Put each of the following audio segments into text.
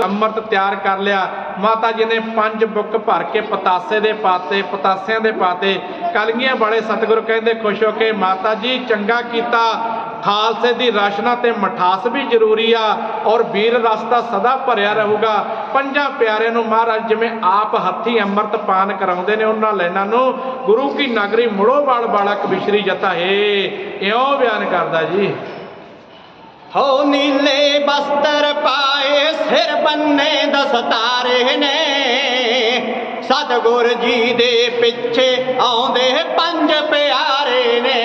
ਅੰਮ੍ਰਿਤ ਤਿਆਰ ਕਰ ਲਿਆ। ਮਾਤਾ ਜੀ ਨੇ ਪੰਜ ਬੁੱਕ ਭਰ ਕੇ ਪਤਾਸੇ ਦੇ ਪਾਤੇ, ਪਤਾਸਿਆਂ ਦੇ ਪਾਤੇ। ਕਲਗੀਆਂ ਵਾਲੇ ਸਤਿਗੁਰੂ ਕਹਿੰਦੇ, ਖੁਸ਼ ਹੋ ਕੇ ਮਾਤਾ ਜੀ, ਚੰਗਾ ਕੀਤਾ। ਖਾਲਸੇ ਦੀ ਰਚਨਾ ਤੇ ਮਠਾਸ ਵੀ ਜ਼ਰੂਰੀ ਆ ਔਰ ਵੀਰ ਰਸਤਾ ਸਦਾ ਭਰਿਆ ਰਹੂਗਾ। ਪੰਜਾਂ ਪਿਆਰਿਆਂ ਨੂੰ ਮਹਾਰਾਜ ਜਿਵੇਂ ਆਪ ਹੱਥੀ ਅੰਮ੍ਰਿਤ ਪਾਨ ਕਰਾਉਂਦੇ ਨੇ ਉਹਨਾਂ ਲੈਣਾ ਨੂੰ, ਗੁਰੂ ਕੀ ਨਗਰੀ ਮੁੜੋ ਵਾਲਾ ਕਬਿਸ਼ਰੀ ਜਤਾ ਹੈ। ਇਉਂ ਬਿਆਨ ਕਰਦਾ ਜੀ। ਹੋ ਨੀਲੇ ਬਸਤਰ ਸਿਰ ਬੰਨੇ ਦਸਤਾਰੇ ਨੇ। ਸਤਗੁਰ ਜੀ ਦੇ ਪਿੱਛੇ ਆਉਂਦੇ ਪੰਜ ਪਿਆਰੇ ਨੇ।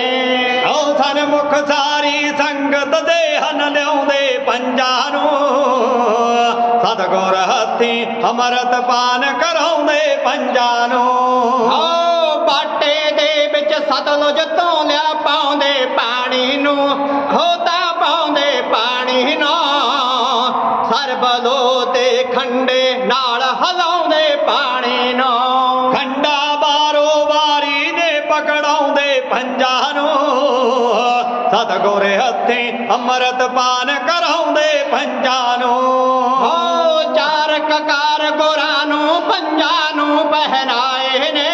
ਓ ਸਨਮੁਖ ਸਾਰੀ ਸੰਗਤ ਦੇ ਹਨ ਲਿਆਉਂਦੇ ਪੰਜਾਂ ਨੂੰ। ਸਤਗੁਰ ਹੱਥੀ ਅਮਰਤ ਪਾਨ ਕਰਾਉਂਦੇ ਪੰਜਾਂ ਨੂੰ। ਓ ਬਾਟੇ ਦੇ ਵਿੱਚ ਸਤਲੁਜ ਤੋਂ ਸਰਬਲੋ ਤੇ ਖੰਡੇ ਨਾਲ ਹਲਾਉਂਦੇ ਪਾਣੀ ਨੂੰ। ਖੰਡਾ ਬਾਰੋ ਵਾਰੀ ਨੇ ਪਕੜਾਉਂਦੇ ਪੰਜਾਂ ਨੂੰ। ਸਤਗੁਰ ਹੱਥੀ ਅੰਮ੍ਰਿਤ ਪਾਨ ਕਰਾਉਂਦੇ ਪੰਜਾਂ ਨੂੰ। ਹੋ ਚਾਰ ਕਕਾਰ ਗੁਰਾਂ ਨੂੰ ਪੰਜਾਂ ਨੂੰ ਪਹਿਨਾਏ ਨੇ।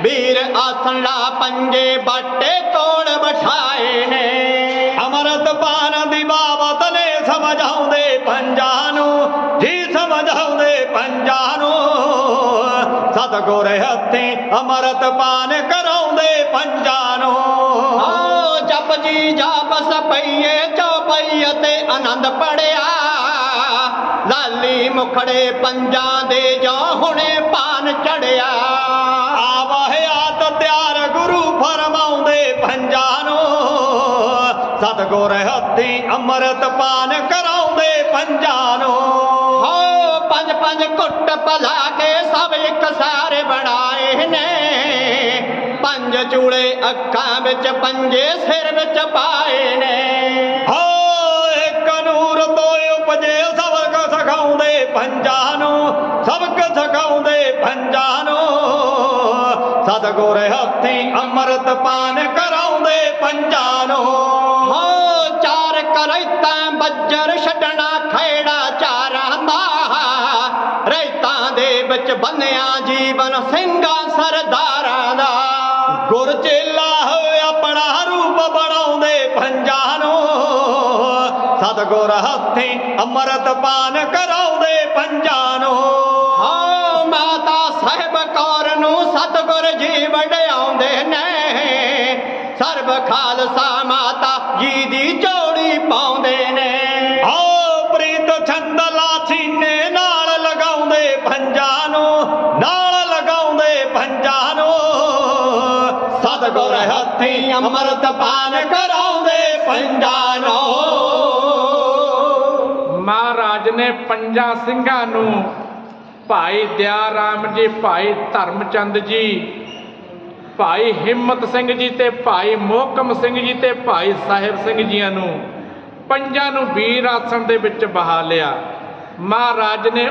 ਵੀਰ ਆਸਣ ਲਾ ਪੰਜੇ ਬਾਟੇ ਤੋੜ ਬਿਠਾਏ ਨੇ। ਅਮਰਤ ਪਾਨ ਦੀ ਬਾਬਤ ਨੇ ਸਮਝਾਉਂਦੇ ਪੰਜਾਂ ਨੂੰ ਜੀ ਸਮਝਾਉਂਦੇ ਪੰਜਾਂ ਨੂੰ ਸਤਗੁਰ ਹੱਥੀ ਅਮਰਤ ਪਾਨ ਕਰਾਉਂਦੇ ਪੰਜਾਂ ਨੂੰ ਓ ਜਪ ਜੀ ਜਾਪਸ ਪਈਏ ਚੌਪਈ ਅਤੇ ਆਨੰਦ ਪੜਿਆ। ਲਾਲੀ ਮੁਖੜੇ ਪੰਜਾਂ ਦੇ ਜੋ ਹੁਣੇ ਪਾਨ ਚੜਿਆ। ਆਵਾਹਿਆਤ ਤਿਆਰ ਗੁਰੂ ਫਰਮਾਉਂਦੇ ਪੰਜਾਂ ਨੂੰ ਸਤਗੁਰ ਹੱਥੀ ਅੰਮ੍ਰਿਤ ਪਾਨ ਕਰਾਉਂਦੇ ਸਭ ਇੱਕ ਸਾਰੇ ਬਣਾਏ ਨੇ। ਪੰਜ ਚੂਲੇ ਅੱਖਾਂ ਵਿੱਚ ਪੰਜੇ ਸਿਰ ਵਿੱਚ ਪਾਏ ਨੇ। ਹੋ ਇੱਕ ਨੂਰ ਤੋਂ ਉਪਜੇ ਸਬਕ ਸਿਖਾਉਂਦੇ ਪੰਜਾਂ ਨੂੰ। ਸਬਕ ਸਿਖਾਉਂਦੇ ਪੰਜਾਂ ਨੂੰ। ਸਤਗੁਰ ਹੱਥੀ ਅੰਮ੍ਰਿਤ ਪਾਨ ਕਰਾਉਂਦੇ ਪੰਜਾਂ ਨੂੰ। ਹੋ ਚਾਰ ਕਰੈਤਾਂ ਬੱਜਰ ਛੱਡਣਾ ਖੈੜਾ ਵਿੱਚ ਬੰਨਿਆ ਜੀਵਨ ਸਿੰਘਾਂ ਸਰਦਾਰਾਂ ਦਾ। ਗੁਰ ਚੇਲਾ ਆਪਣਾ ਰੂਪ ਬਣਾਉਂਦੇ ਪੰਜਾਂ ਨੂੰ ਸਤਗੁਰ ਹੱਥੀ ਅੰਮ੍ਰਿਤ ਪਾਨ ਕਰਾਉਂਦੇ ਪੰਜਾਂ ਨੂੰ ਹੋ ਮਾਤਾ ਸਾਹਿਬ ਕੌਰ ਨੂੰ ਸਤਗੁਰ ਜੀ ਵਡਿਆਉਂਦੇ ਨੇ। ਸਰਬ ਖਾਲਸਾ ਮਾਤਾ ਜੀ ਦੀ ਜੋੜੀ ਪਾਉਂਦੇ ਨੇ। ਹੋ ਸਤਗੁਰ ਹੱਥੀ ਅੰਮ੍ਰਿਤ ਪਾਨ ਕਰਾਉਂਦੇ ਪੰਜਾਂ ਨੂੰ ਮਹਾਰਾਜ ਨੇ ਪੰਜਾਂ ਸਿੰਘਾਂ ਨੂੰ ਭਾਈ ਦਿਆ ਰਾਮ ਜੀ, ਭਾਈ ਧਰਮਚੰਦ ਜੀ, ਭਾਈ ਹਿੰਮਤ ਸਿੰਘ ਜੀ ਤੇ ਭਾਈ ਮੋਹਕਮ ਸਿੰਘ ਜੀ ਤੇ ਭਾਈ ਸਾਹਿਬ ਸਿੰਘ ਜੀਆਂ ਨੂੰ ਪੰਜਾਂ ਨੂੰ ਵੀਰ ਆਸਣ ਦੇ ਵਿੱਚ ਬਹਾ ਲਿਆ। ਮਹਾਰਾਜ ਨੇ